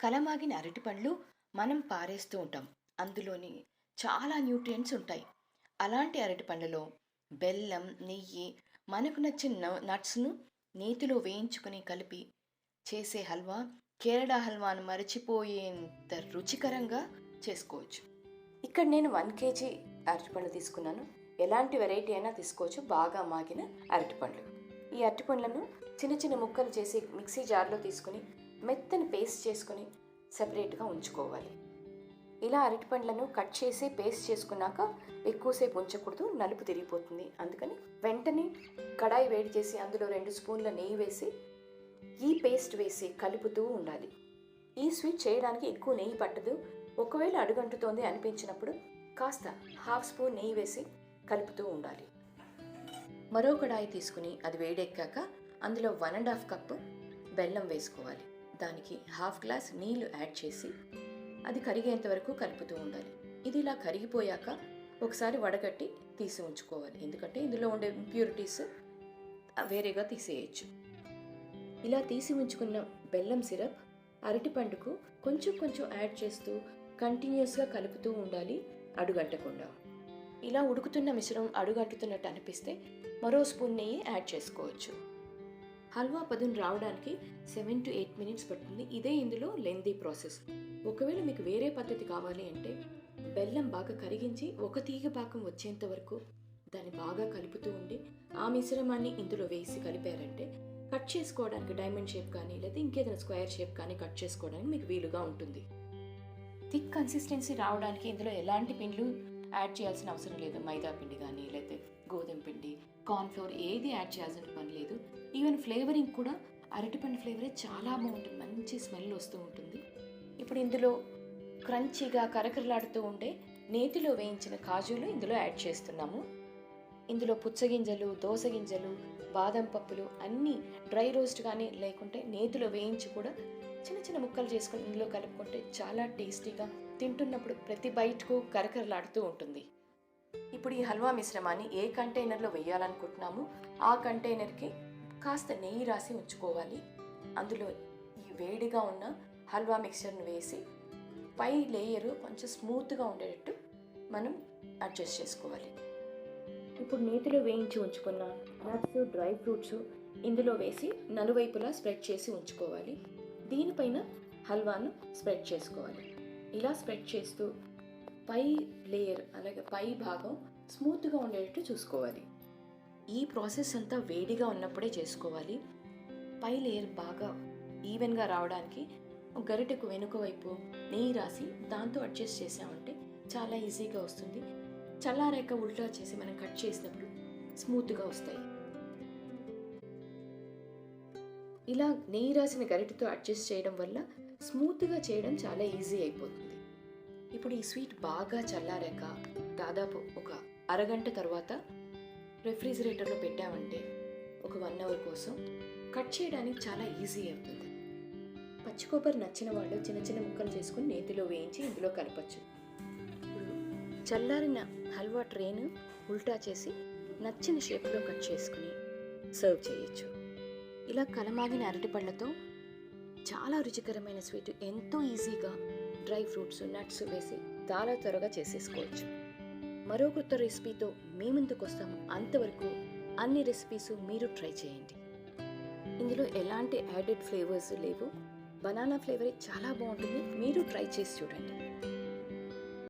కలమాగిన అరటిపండ్లు మనం పారేస్తూ ఉంటాం. అందులోని చాలా న్యూట్రియంట్స్ ఉంటాయి. అలాంటి అరటిపండ్లలో బెల్లం నెయ్యి మనకు నచ్చిన నట్స్ను నేతిలో వేయించుకుని కలిపి చేసే హల్వా కేరళ హల్వాను మరచిపోయేంత రుచికరంగా చేసుకోవచ్చు. ఇక్కడ నేను వన్ కేజీ అరటిపండ్లు తీసుకున్నాను. ఎలాంటి వెరైటీ అయినా తీసుకోవచ్చు. బాగా మాగిన అరటిపండ్లు ఈ అరటిపండ్లను చిన్న చిన్న ముక్కలు చేసి మిక్సీ జార్లో తీసుకుని మెత్తని పేస్ట్ చేసుకుని సపరేట్గా ఉంచుకోవాలి. ఇలా అరటిపండ్లను కట్ చేసి పేస్ట్ చేసుకున్నాక ఎక్కువసేపు ఉంచకూడదు నలుపు తిరిగిపోతుంది. అందుకని వెంటనే కడాయి వేడి చేసి అందులో రెండు స్పూన్ల నెయ్యి వేసి ఈ పేస్ట్ వేసి కలుపుతూ ఉండాలి. ఈ స్వీట్ చేయడానికి ఎక్కువ నెయ్యి పట్టదు. ఒకవేళ అడుగంటుతోంది అనిపించినప్పుడు కాస్త హాఫ్ స్పూన్ నెయ్యి వేసి కలుపుతూ ఉండాలి. మరో కడాయి తీసుకుని అది వేడెక్కాక అందులో వన్ అండ్ హాఫ్ కప్ బెల్లం వేసుకోవాలి. దానికి హాఫ్ గ్లాస్ నీళ్ళు యాడ్ చేసి అది కరిగేంత వరకు కలుపుతూ ఉండాలి. ఇది ఇలా కరిగిపోయాక ఒకసారి వడగట్టి తీసి ఉంచుకోవాలి. ఎందుకంటే ఇందులో ఉండే ఇంప్యూరిటీస్ వేరేగా తీసేయచ్చు. ఇలా తీసి ఉంచుకున్న బెల్లం సిరప్ అరటిపండుకు కొంచెం కొంచెం యాడ్ చేస్తూ కంటిన్యూస్గా కలుపుతూ ఉండాలి అడుగంటకుండా. ఇలా ఉడుకుతున్న మిశ్రమం అడుగంటుతున్నట్టు అనిపిస్తే మరో స్పూన్ నెయ్యి యాడ్ చేసుకోవచ్చు. హల్వా పదును రావడానికి సెవెన్ టు ఎయిట్ మినిట్స్ పడుతుంది. ఇదే ఇందులో లెందీ ప్రాసెస్. ఒకవేళ మీకు వేరే పద్ధతి కావాలి అంటే బెల్లం బాగా కరిగించి ఒక తీగ పాకం వచ్చేంత వరకు దాన్ని బాగా కలుపుతూ ఉండి ఆ మిశ్రమాన్ని ఇందులో వేసి కలిపారంటే కట్ చేసుకోవడానికి డైమండ్ షేప్ కానీ లేదా ఇంకేదైనా స్క్వేర్ షేప్ కానీ కట్ చేసుకోవడానికి మీకు వీలుగా ఉంటుంది. థిక్ కన్సిస్టెన్సీ రావడానికి ఇందులో ఎలాంటి పిండ్లు యాడ్ చేయాల్సిన అవసరం లేదు? మైదా పిండి కానీ లేకపోతే గోధుమ పిండి కార్న్ఫ్లోర్ ఏది యాడ్ చేయాల్సిన పని లేదు. ఈవెన్ ఫ్లేవరింగ్ కూడా అరటిపండు ఫ్లేవరే చాలా బాగుంటుంది. మంచి స్మెల్ వస్తూ ఉంటుంది. ఇప్పుడు ఇందులో క్రంచీగా కరకరలాడుతూ ఉండే నేతిలో వేయించిన కాజులు ఇందులో యాడ్ చేస్తున్నాము. ఇందులో పుచ్చగింజలు దోసగింజలు బాదం పప్పులు అన్నీ డ్రై రోస్ట్ కానీ లేకుంటే నేతిలో వేయించి కూడా చిన్న చిన్న ముక్కలు చేసుకొని ఇందులో కలుపుకుంటే చాలా టేస్టీగా తింటున్నప్పుడు ప్రతి బయటకు కరకరలాడుతూ ఉంటుంది. ఇప్పుడు ఈ హల్వా మిశ్రమాన్ని ఏ కంటైనర్లో వేయాలనుకుంటున్నామో? ఆ కంటైనర్కి కాస్త నెయ్యి రాసి ఉంచుకోవాలి. అందులో ఈ వేడిగా ఉన్న హల్వా మిక్చర్ని వేసి పై లేయరు కొంచెం స్మూత్గా ఉండేటట్టు మనం అడ్జస్ట్ చేసుకోవాలి. ఇప్పుడు నేతిలో వేయించి ఉంచుకున్న నట్స్ డ్రై ఫ్రూట్స్ ఇందులో వేసి నలువైపులా స్ప్రెడ్ చేసి ఉంచుకోవాలి. దీనిపైన హల్వాను స్ప్రెడ్ చేసుకోవాలి. ఇలా స్ప్రెడ్ చేస్తూ పై లేయర్ అలాగే పై భాగం స్మూత్గా ఉండేటట్టు చూసుకోవాలి. ఈ ప్రాసెస్ అంతా వేడిగా ఉన్నప్పుడే చేసుకోవాలి. పై లేయర్ బాగా ఈవెన్గా రావడానికి గరిటకు గరిటెకు వెనుక వైపు నెయ్యి రాసి దాంతో అడ్జస్ట్ చేసామంటే చాలా ఈజీగా వస్తుంది. చల్లారాక ఉల్టా చేసి మనం కట్ చేసినప్పుడు స్మూత్గా వస్తాయి. ఇలా నెయ్యి రాసిన గరిటెతో అడ్జస్ట్ చేయడం వల్ల స్మూత్గా చేయడం చాలా ఈజీ అయిపోతుంది. ఇప్పుడు ఈ స్వీట్ బాగా చల్లారాక దాదాపు ఒక అరగంట తర్వాత రెఫ్రిజిరేటర్లో పెట్టామంటే ఒక వన్ అవర్ కోసం కట్ చేయడానికి చాలా ఈజీ అవుతుంది. పచ్చి కొబ్బరి నచ్చిన వాళ్ళు చిన్న చిన్న ముక్కలు చేసుకుని నేతిలో వేయించి ఇందులో కలపచ్చు. చల్లారిన హల్వా ట్రేను ఉల్టా చేసి నచ్చిన షేప్లో కట్ చేసుకుని సర్వ్ చేయొచ్చు. ఇలా కలమాగిన అరటిపళ్ళతో చాలా రుచికరమైన స్వీట్ ఎంతో ఈజీగా డ్రై ఫ్రూట్స్ నట్స్ వేసి చాలా త్వరగా చేసేసుకోవచ్చు. మరో కొత్త రెసిపీతో మీ ముందుకు వస్తాము. అంతవరకు అన్ని రెసిపీస్ మీరు ట్రై చేయండి. ఇందులో ఎలాంటి యాడెడ్ ఫ్లేవర్స్ లేవు. బనానా ఫ్లేవర్ చాలా బాగుంటుంది. మీరు ట్రై చేసి చూడండి.